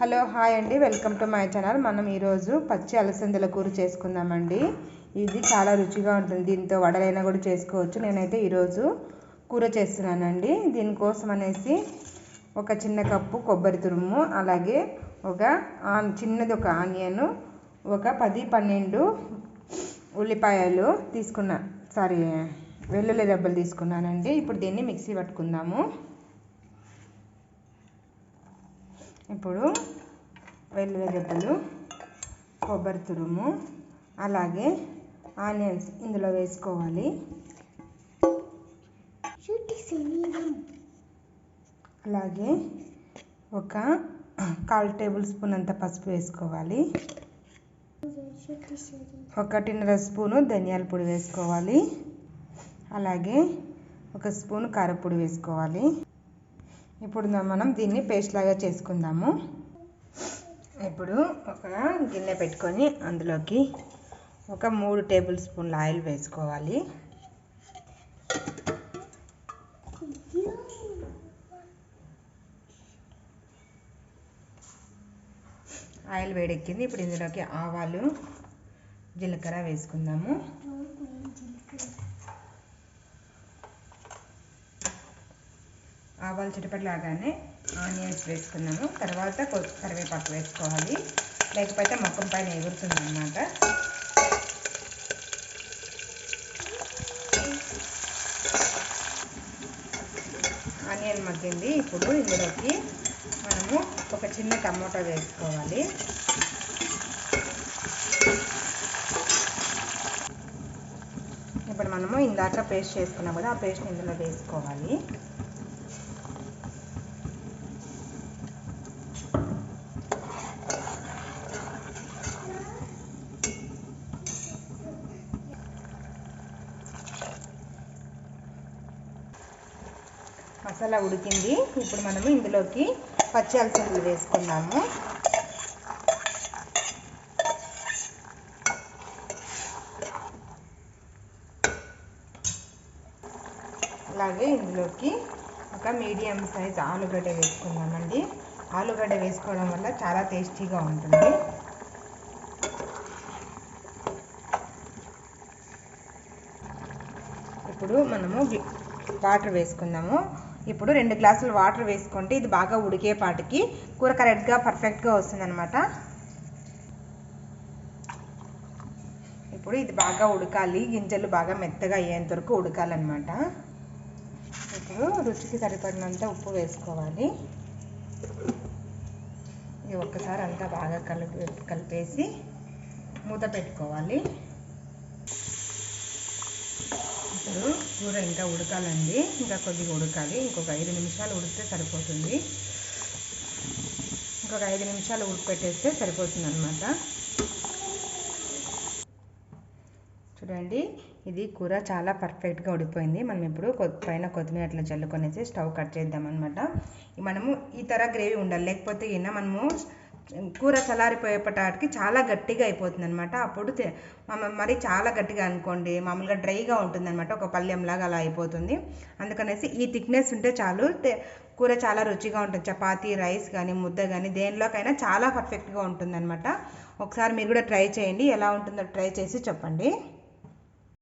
Hello hi అండి. Welcome to my channel. మనం ఈరోజు పచ్చి అలసందల కూర చేసుకుందామండి. ఇది చాలా రుచిగా ఉంటుంది. దీంతో వడలైనా కూడా చేసుకోవచ్చు. నేనైతే ఈరోజు కూర చేస్తున్నానండి. దీనికోసం అనేసి ఒక చిన్న కప్పు కొబ్బరి తురుము అలాగే ఒక ఆన్ చిన్నది ఒక ఆనియన్ ఒక పది పన్నెండు ఉల్లిపాయలు తీసుకున్నా సారీ వెల్లుల్లి దెబ్బలు తీసుకున్నానండి. ఇప్పుడు దీన్ని మిక్సీ పట్టుకుందాము. ఇప్పుడు వెల్లుల్లి కొబ్బరి తురుము అలాగే ఆనియన్స్ ఇందులో వేసుకోవాలి. అలాగే ఒక కాల్ టేబుల్ స్పూన్ అంత పసుపు వేసుకోవాలి. ఒకటిన్నర స్పూను ధనియాల పొడి వేసుకోవాలి. అలాగే ఒక స్పూన్ కారపొడి వేసుకోవాలి. ఇప్పుడు మనం దీన్ని పేస్ట్ లాగా చేసుకుందాము. ఇప్పుడు ఒక గిన్నె పెట్టుకొని అందులోకి ఒక మూడు టేబుల్ స్పూన్ల ఆయిల్ వేసుకోవాలి. ఆయిల్ వేడెక్కింది. ఇప్పుడు ఇందులోకి ఆవాలు జీలకర్ర వేసుకుందాము. ఆవాలు చిటపట్లాగానే ఆనియన్స్ వేసుకున్నాము తర్వాత కరివేపాకు వేసుకోవాలి. లేకపోతే మొక్కం పైన ఎగురుతుంది అన్నమాట ఆనియన్ మగ్గింది. ఇప్పుడు ఇందులోకి మనము ఒక చిన్న టమోటా వేసుకోవాలి. ఇప్పుడు మనము ఇందాక పేస్ట్ చేసుకున్నాం కదా ఆ పేస్ట్ ఇందులో వేసుకోవాలి. మసాలా ఉడికింది. ఇప్పుడు మనము ఇందులోకి పచ్చి అలసందలు వేసుకున్నాము. అలాగే ఇందులోకి ఒక మీడియం సైజ్ ఆలుగడ్డ వేసుకుందామండి. ఆలుగడ్డ వేసుకోవడం వల్ల చాలా టేస్టీగా ఉంటుంది. ఇప్పుడు మనము వాటర్ వేసుకుందాము. ఇప్పుడు రెండు గ్లాసులు వాటర్ వేసుకుంటే ఇది బాగా ఉడికేపాటికి కూర కరెక్ట్గా పర్ఫెక్ట్గా వస్తుందన్నమాట. ఇప్పుడు ఇది బాగా ఉడకాలి గింజలు బాగా మెత్తగా అయ్యేంత వరకు ఉడకాలన్నమాట. ఇప్పుడు రుచికి సరిపడినంత ఉప్పు వేసుకోవాలి. ఇది ఒక్కసారి అంతా బాగా కలిపి కలిపేసి మూత పెట్టుకోవాలి. ఇప్పుడు కూర ఇంకా ఉడకాలండి. ఇంకా కొద్దిగా ఉడకాలి. ఇంకొక ఐదు నిమిషాలు ఉడికితే సరిపోతుంది. ఇంకొక ఐదు నిమిషాలు ఉడిపెట్టేస్తే సరిపోతుంది అనమాట చూడండి ఇది కూర చాలా పర్ఫెక్ట్గా ఉడిపోయింది మనం ఇప్పుడు పైన కొత్తిమీర అట్లా చల్లుకొనేసి స్టవ్ కట్ చేద్దామన్నమాట. మనము ఈ తర గ్రేవీ ఉండాలి. లేకపోతే ఈయన మనము కూర చల్లారిపోయేపటానికి చాలా గట్టిగా అయిపోతుంది అనమాట అప్పుడు మరి చాలా గట్టిగా అనుకోండి మామూలుగా డ్రైగా ఉంటుంది అనమాట ఒక పళ్ళెంలాగా అలా అయిపోతుంది. అందుకనేసి ఈ థిక్నెస్ ఉంటే చాలు కూర చాలా రుచిగా ఉంటుంది. చపాతీ రైస్ కానీ ముద్ద కానీ దేనిలోకైనా చాలా పర్ఫెక్ట్గా ఉంటుంది అనమాట ఒకసారి మీరు కూడా ట్రై చేయండి ఎలా ఉంటుందో ట్రై చేసి చెప్పండి.